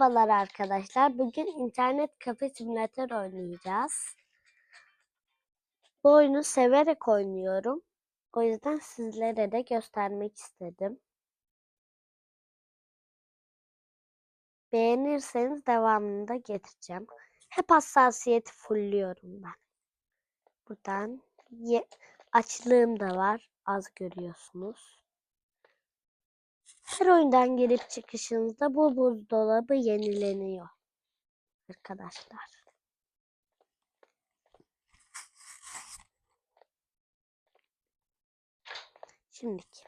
Merhabalar arkadaşlar. Bugün internet kafe simülatör oynayacağız. Bu oyunu severek oynuyorum. O yüzden sizlere de göstermek istedim. Beğenirseniz devamını da getireceğim. Hep hassasiyeti fullüyorum ben. Buradan açlığım da var. Az görüyorsunuz. Her oyundan girip çıkışınızda bu buzdolabı yenileniyor. Arkadaşlar. Şimdiki.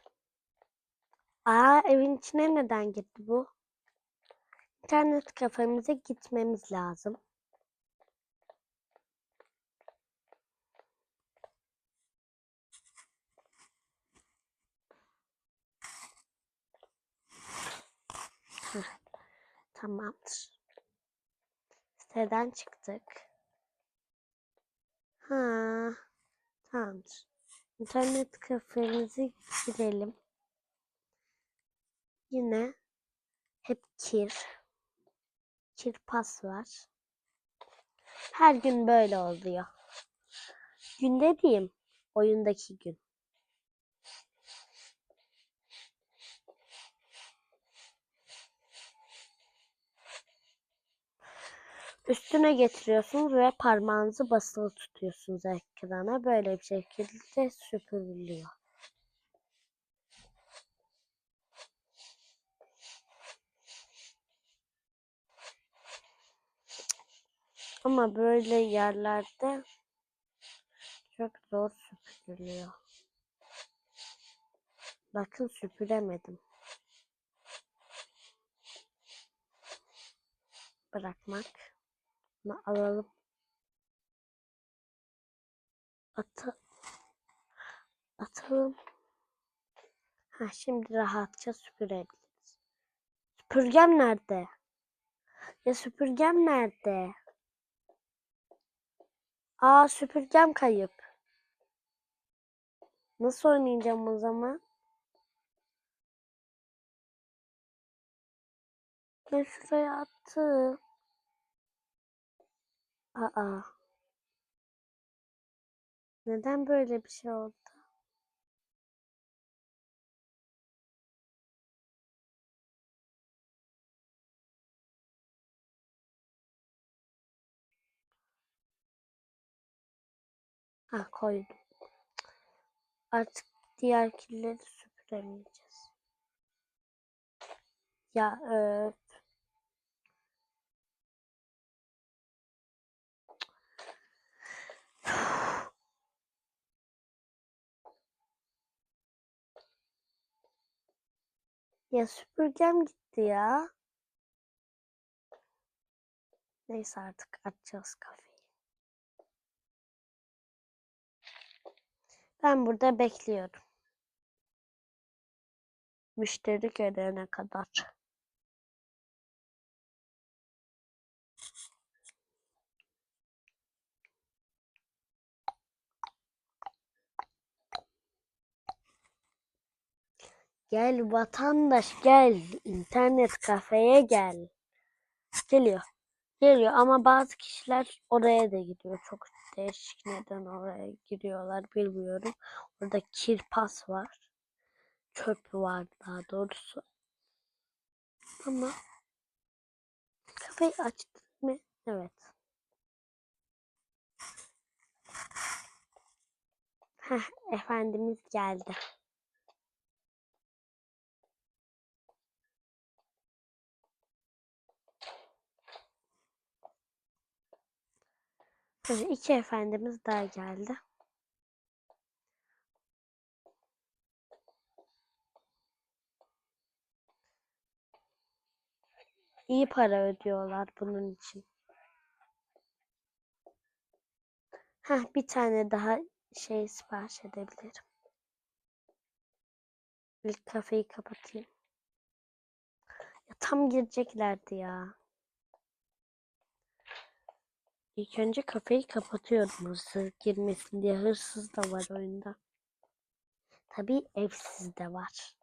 Aa evin içine neden girdi bu? İnternet kafemize gitmemiz lazım. Tamamdır. Siteden çıktık. Ha, tamamdır. İnternet kafemize girelim. Yine hep kir. Kir pas var. Her gün böyle oluyor. Gün dediğim oyundaki gün. Üstüne getiriyorsunuz ve parmağınızı basılı tutuyorsunuz ekrana. Böyle bir şekilde süpürülüyor. Ama böyle yerlerde çok zor süpürülüyor. Bakın süpüremedim. Bırakmak. Bunu alalım. Atı atalım. Ha şimdi rahatça süpürebiliriz. Süpürgem nerede? Ya süpürgem nerede? Aa süpürgem kayıp. Nasıl oynayacağım o zaman? Ben şuraya attım. Aa. Neden böyle bir şey oldu? Ha koydum. Artık diğer kirleri süpüremeyeceğiz. Ya öf. Ya süpürgem gitti ya. Neyse artık açacağız kafeyi. Ben burada bekliyorum. Müşteri gelene kadar. Gel vatandaş gel. İnternet kafeye gel. Geliyor. Geliyor ama bazı kişiler oraya da gidiyor. Çok değişik neden oraya giriyorlar bilmiyorum. Orada kirpas var. Çöp var daha doğrusu. Ama kafeyi açtık mı? Evet. Heh, efendimiz geldi. Hadi iki efendimiz daha geldi. İyi para ödüyorlar bunun için. Heh, bir tane daha şey sipariş edebilirim. İlk kafeyi kapatayım. Ya tam gireceklerdi ya. İlk önce kafeyi kapatıyorum hırsız girmesin diye. Hırsız da var oyunda. Tabii evsiz de var.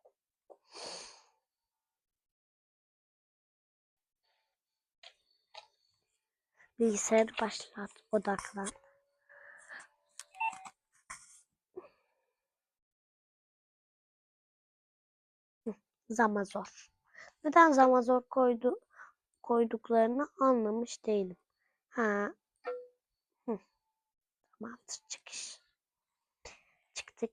Bilgisayarı başlat. Odaklan. Zamazor. Neden Zamazor koydu koyduklarını anlamış değilim. Ha. Tamamdır çıkış. Çıktık.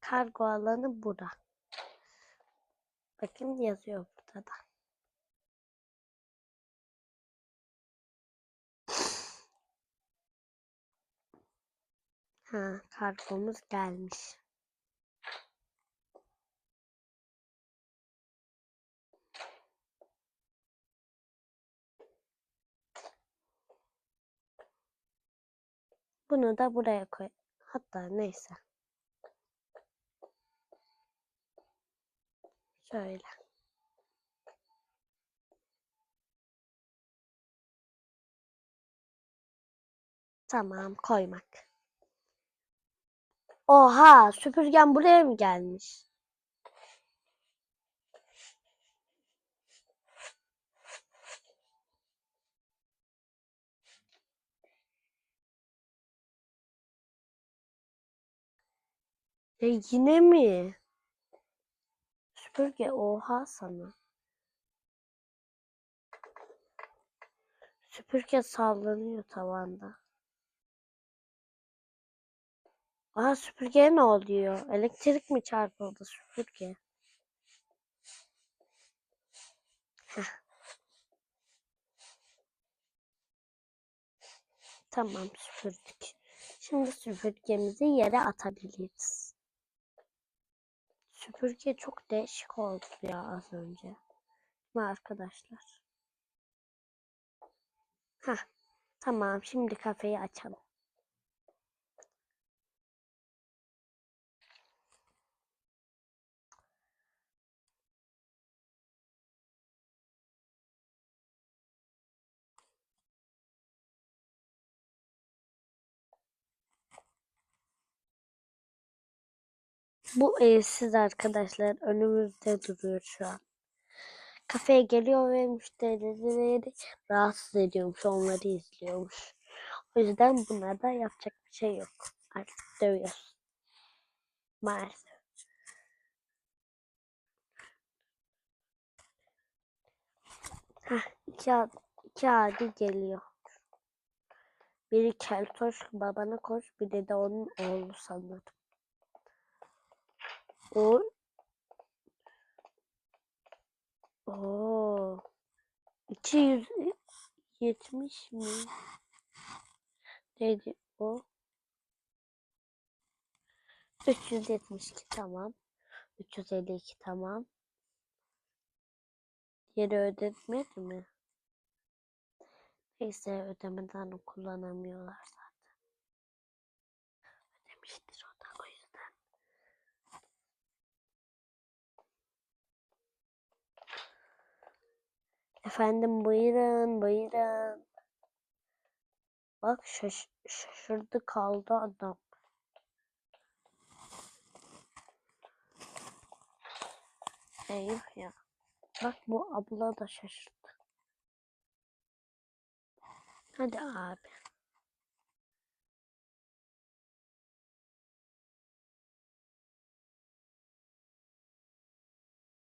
Kargo alanı bura. Bakın yazıyor burada da. Ha, kargomuz gelmiş. Bunu da buraya koy. Hatta neyse. Şöyle. Tamam koymak. Oha süpürgen buraya mı gelmiş? E yine mi? Süpürge oha sana. Süpürge sallanıyor tavanda. Aa süpürgeye ne oluyor? Elektrik mi çarpıldı süpürge? Tamam süpürdük. Şimdi süpürgemizi yere atabiliriz. Süpürge çok değişik oldu ya az önce. Mi arkadaşlar? Heh. Tamam şimdi kafeyi açalım. Bu evsiz arkadaşlar önümüzde duruyor şu an. Kafeye geliyor ve müşterileri rahatsız ediyormuş, onları izliyormuş. O yüzden buna da yapacak bir şey yok. Artık dövüyoruz. Maalesef. Heh, iki, ad- iki adi geliyor. Biri Keltoş babana koş, biri de onun oğlu sanırım. O Oo. 270 mi? Neydi o? 372 tamam. 352 tamam. Yeri ödetmedi mi? Neyse ödemeden kullanamıyorlar zaten. Ödemiştir o da o yüzden. Efendim buyurun buyurun. Bak şaş şaşırdı kaldı adam. Eyvah ya. Bak bu abla da şaşırdı. Hadi abi.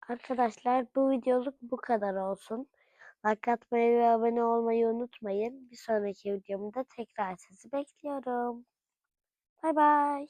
Arkadaşlar bu videoluk bu kadar olsun. Like atmayı ve abone olmayı unutmayın. Bir sonraki videomda tekrar sizi bekliyorum. Bay bay.